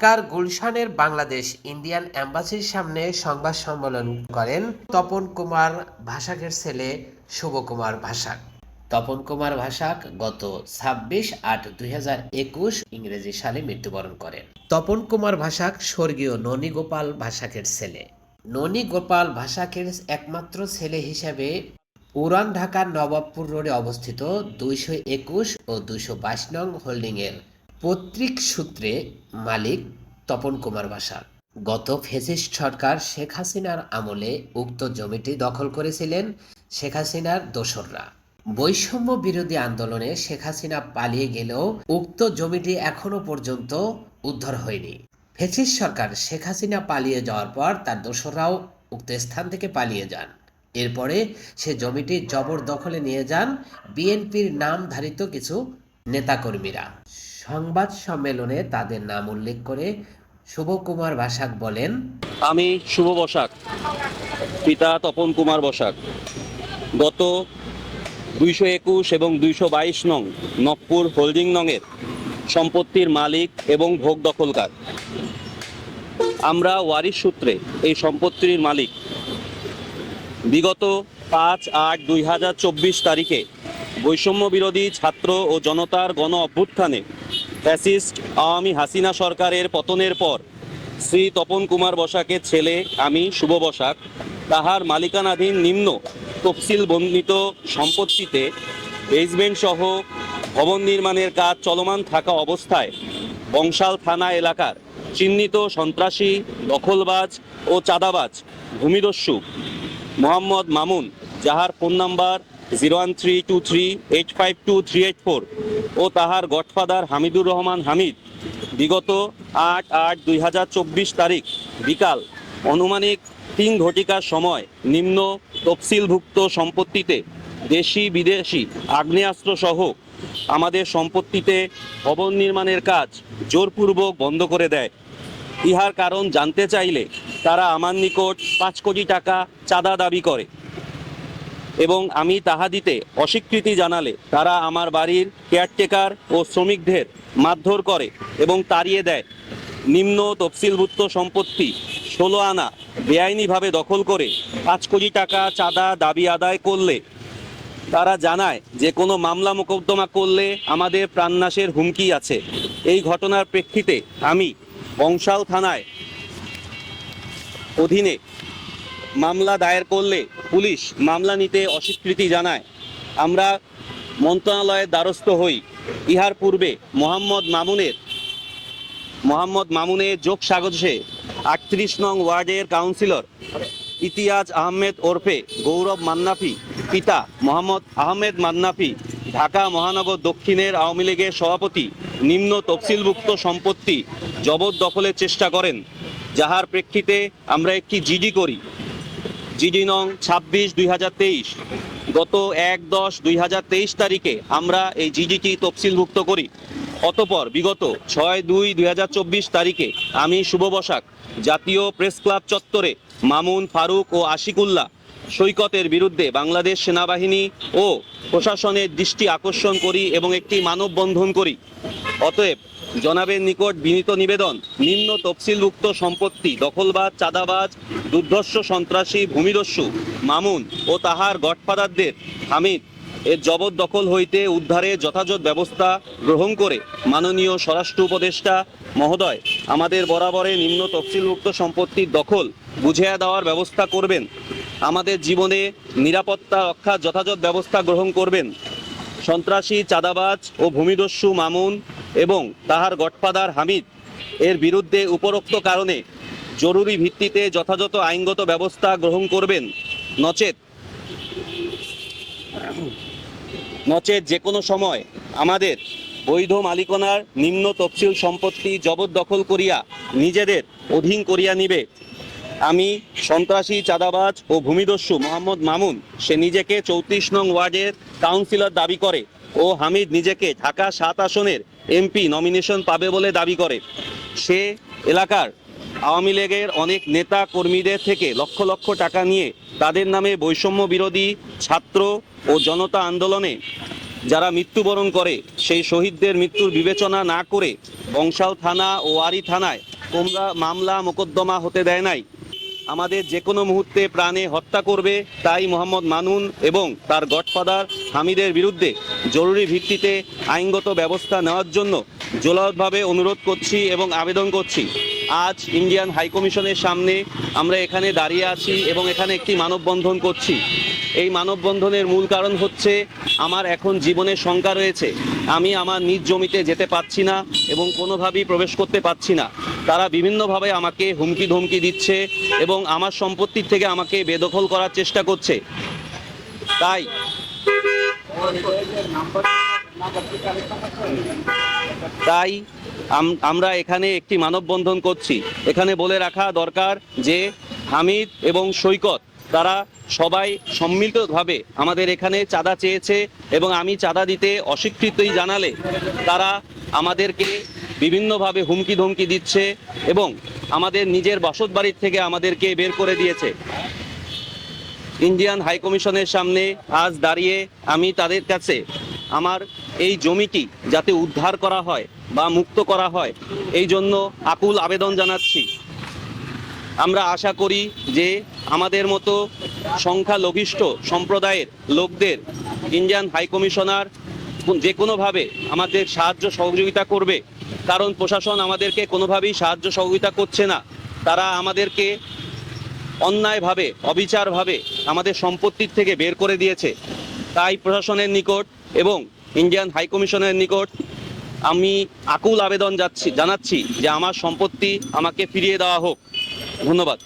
ঢাকার গুলশানের বাংলাদেশ ইন্ডিয়ান অ্যাম্বাসির সামনে সংবাদ সম্মেলন করেন তপন কুমার ভাসাকের ছেলে শুভ কুমার ভাসাক। তপন কুমার ভাসাক গত ছাব্বিশ আট দুই ইংরেজি সালে মৃত্যুবরণ করেন। তপন কুমার ভাসাক স্বর্গীয় ননী গোপাল ভাসাকের ছেলে। ননী গোপাল ভাসাকের একমাত্র ছেলে হিসেবে পুরান ঢাকার নবাবপুর রোডে অবস্থিত দুইশো একুশ ও দুইশো বাইশ নং হোল্ডিংয়ের পৈতৃক সূত্রে মালিক তপন কুমার বাসাক গত ফেসিস্ট সরকার শেখ হাসিনার আমলে উক্ত জমিটি দখল করেছিলেন শেখ হাসিনার দোসররা। বৈষম্য বিরোধী আন্দোলনে শেখ হাসিনা পালিয়ে গেলেও উক্ত জমিটি এখনও পর্যন্ত উদ্ধার হয়নি। ফেসিস সরকার শেখ হাসিনা পালিয়ে যাওয়ার পর তার দোসররাও উক্ত স্থান থেকে পালিয়ে যান। এরপরে সে জমিটি জবরদখলে নিয়ে যান বিএনপির নামধারিত কিছু নেতাকর্মীরা। সংবাদ সম্মেলনে তাদের নাম উল্লেখ করে শুভকুমার ভাসাক বলেন, আমি শুভ বসাক, পিতা তপন কুমার বসাক। গত দুইশো একুশ এবং দুইশো বাইশ নং নকপুর হোল্ডিং নংয়ের সম্পত্তির মালিক এবং ভোগ দখলকার। আমরা ওয়ারিশ সূত্রে এই সম্পত্তির মালিক। বিগত পাঁচ আট দুই হাজার চব্বিশ তারিখে বৈষম্য বিরোধী ছাত্র ও জনতার গণ অভ্যুত্থানে ফ্যাসিস্ট আওয়ামী হাসিনা সরকারের পতনের পর, শ্রী তপন কুমার বসাকের ছেলে আমি শুভ বসাক, তাহার মালিকানাধীন নিম্ন তফসিল বর্ণিত সম্পত্তিতে বেসমেন্ট সহ ভবন নির্মাণের কাজ চলমান থাকা অবস্থায় বংশাল থানা এলাকার চিহ্নিত সন্ত্রাসী, দখলবাজ ও চাঁদাবাজ, ভূমিদস্যু মোহাম্মদ মামুন, যাহার phone number three two three eight five two three eight four ও তাহার গডফাদার হামিদুর রহমান হামিদ বিগত আট আট দুই হাজার চব্বিশ তারিখ বিকাল অনুমানিক তিন ঘটিকার সময় নিম্ন তফসিলভুক্ত সম্পত্তিতে দেশি বিদেশি আগ্নেয়াস্ত্র সহ আমাদের সম্পত্তিতে ভবন নির্মাণের কাজ জোরপূর্বক বন্ধ করে দেয়। ইহার কারণ জানতে চাইলে তারা আমার নিকট পাঁচ কোটি টাকা চাঁদা দাবি করে। এবং আমি তাহা দিতে অস্বীকৃতি জানালে তারা আমার বাড়ির কেয়ারটেকার ও শ্রমিকদের মারধর করে এবং তাড়িয়ে দেয়। নিম্ন তফসিলভুক্ত সম্পত্তি ষোলো আনা বেআইনিভাবে দখল করে পাঁচ কোটি টাকা চাঁদা দাবি আদায় করলে তারা জানায় যে কোনো মামলা মোকদ্দমা করলে আমাদের প্রাণনাশের হুমকি আছে। এই ঘটনার প্রেক্ষিতে আমি বংশাল থানায় অধীনে মামলা দায়ের করলে পুলিশ মামলা নিতে অস্বীকৃতি জানায়। আমরা মন্ত্রণালয়ের দ্বারস্থ হই। ইহার পূর্বে মোহাম্মদ মামুনের মোহাম্মদ মামুনের যোগ সাগজে আটত্রিশ নং ওয়ার্ডের কাউন্সিলর ইতিয়াজ আহমেদ ওরফে গৌরব মান্নাফি, পিতা মোহাম্মদ আহমেদ মান্নাফি, ঢাকা মহানগর দক্ষিণের আওয়ামী লীগের সভাপতি, নিম্ন তফসিলভুক্ত সম্পত্তি জবরদখলের চেষ্টা করেন, যাহার প্রেক্ষিতে আমরা একটি জিডি করি। জিডি নং ছাব্বিশ দুই হাজার তেইশ। গত এক দশ দুই হাজার তেইশ তারিখে আমরা এই জিডিটি তফসিলভুক্ত করি। অতপর বিগত ছয় দুই দুই হাজার চব্বিশ তারিখে আমি শুভবসাক জাতীয় প্রেস ক্লাব চত্বরে মামুন ফারুক ও আশিকুল্লাহ সৈকতের বিরুদ্ধে বাংলাদেশ সেনাবাহিনী ও প্রশাসনের দৃষ্টি আকর্ষণ করি এবং একটি মানববন্ধন করি। অতএব জনাবের নিকট বিনীত নিবেদন, নিম্ন তফসিলভুক্ত সম্পত্তি, দখলবাজ, চাঁদাবাজ, দুর্ধর্ষ সন্ত্রাসী, ভূমিদস্যু, মামুন ও তাহার গডফাদারদের হামিদ, এর জবরদখল হইতে উদ্ধারে যথাযথ ব্যবস্থা গ্রহণ করে মাননীয় স্বরাষ্ট্র উপদেষ্টা মহোদয়, আমাদের বরাবরে নিম্ন তফসিলভুক্ত সম্পত্তির দখল বুঝিয়ে দেওয়ার ব্যবস্থা করবেন। আমাদের জীবনে নিরাপত্তা, রক্ষা, যথাযথ ব্যবস্থা গ্রহণ করবেন। সন্ত্রাসী, চাঁদাবাজ ও ভূমিদস্যু মামুন এবং তাহার গডফাদার হামিদ এর বিরুদ্ধে উপরোক্ত কারণে জরুরি ভিত্তিতে যথাযথ আইনগত ব্যবস্থা গ্রহণ করবেন। নচেত নচেত যে কোনো সময় আমাদের বৈধ মালিকানার নিম্ন তফসিল সম্পত্তি জবরদখল করিয়া নিজেদের অধীন করিয়া নিবে। আমি সন্ত্রাসী, চাঁদাবাজ ও ভূমিদস্যু মোহাম্মদ মামুন, সে নিজেকে চৌত্রিশ নং ওয়ার্ডের কাউন্সিলর দাবি করে ও হামিদ নিজেকে ঢাকা সাত আসনের এমপি নমিনেশন পাবে বলে দাবি করে। সে এলাকার আওয়ামী লীগের অনেক নেতা কর্মীদের থেকে লক্ষ লক্ষ টাকা নিয়ে তাদের নামে বৈষম্য বিরোধী ছাত্র ও জনতা আন্দোলনে যারা মৃত্যুবরণ করে, সেই শহীদদের মৃত্যুর বিবেচনা না করে বংশাল থানা ও ওয়ারি থানায় তোমরা মামলা মোকদ্দমা হতে দেয় নাই। আমাদের যে কোনো মুহূর্তে প্রাণে হত্যা করবে তাই মোহাম্মদ মানুন এবং তার গডফাদার হামিদের বিরুদ্ধে জরুরি ভিত্তিতে আইনগত ব্যবস্থা নেওয়ার জন্য জোলাওতভাবে অনুরোধ করছি এবং আবেদন করছি। আজ ইন্ডিয়ান হাইকমিশনের সামনে আমরা এখানে দাঁড়িয়ে আছি এবং এখানে একটি মানববন্ধন করছি। এই মানববন্ধনের মূল কারণ হচ্ছে আমার এখন জীবনের শঙ্কা রয়েছে। আমি আমার নিজ জমিতে যেতে পারছি না এবং কোনোভাবেই প্রবেশ করতে পারছি না। তারা বিভিন্নভাবে আমাকে হুমকি ধমকি দিচ্ছে এবং আমার সম্পত্তির থেকে আমাকে বেদখল করার চেষ্টা করছে। তাই তাই আমরা এখানে একটি মানববন্ধন করছি। এখানে বলে রাখা দরকার যে হামিদ এবং সৈকত, তারা সবাই সম্মিলিতভাবে আমাদের এখানে চাঁদা চেয়েছে এবং আমি চাঁদা দিতে অস্বীকৃতই জানালে তারা আমাদেরকে বিভিন্নভাবে হুমকি ধমকি দিচ্ছে এবং আমাদের নিজের বসত বাড়ির থেকে আমাদেরকে বের করে দিয়েছে। ইন্ডিয়ান হাই কমিশনের সামনে আজ দাঁড়িয়ে আমি তাদের কাছে আমার এই জমিটি যাতে উদ্ধার করা হয় বা মুক্ত করা হয়, এই জন্য আকুল আবেদন জানাচ্ছি। আমরা আশা করি যে আমাদের মতো সংখ্যালঘিষ্ঠ সম্প্রদায়ের লোকদের ইন্ডিয়ান হাই কমিশনার যে কোনোভাবে আমাদের সাহায্য সহযোগিতা করবে। কারণ প্রশাসন আমাদেরকে কোনোভাবেই সাহায্য সহযোগিতা করছে না। তারা আমাদেরকে অন্যায়ভাবে, অবিচারভাবে আমাদের সম্পত্তির থেকে বের করে দিয়েছে। তাই প্রশাসনের নিকট এবং ইন্ডিয়ান হাইকমিশনের নিকট আমি আকুল আবেদন যাচ্ছি, জানাচ্ছি যে আমার সম্পত্তি আমাকে ফিরিয়ে দেওয়া হোক। ধন্যবাদ।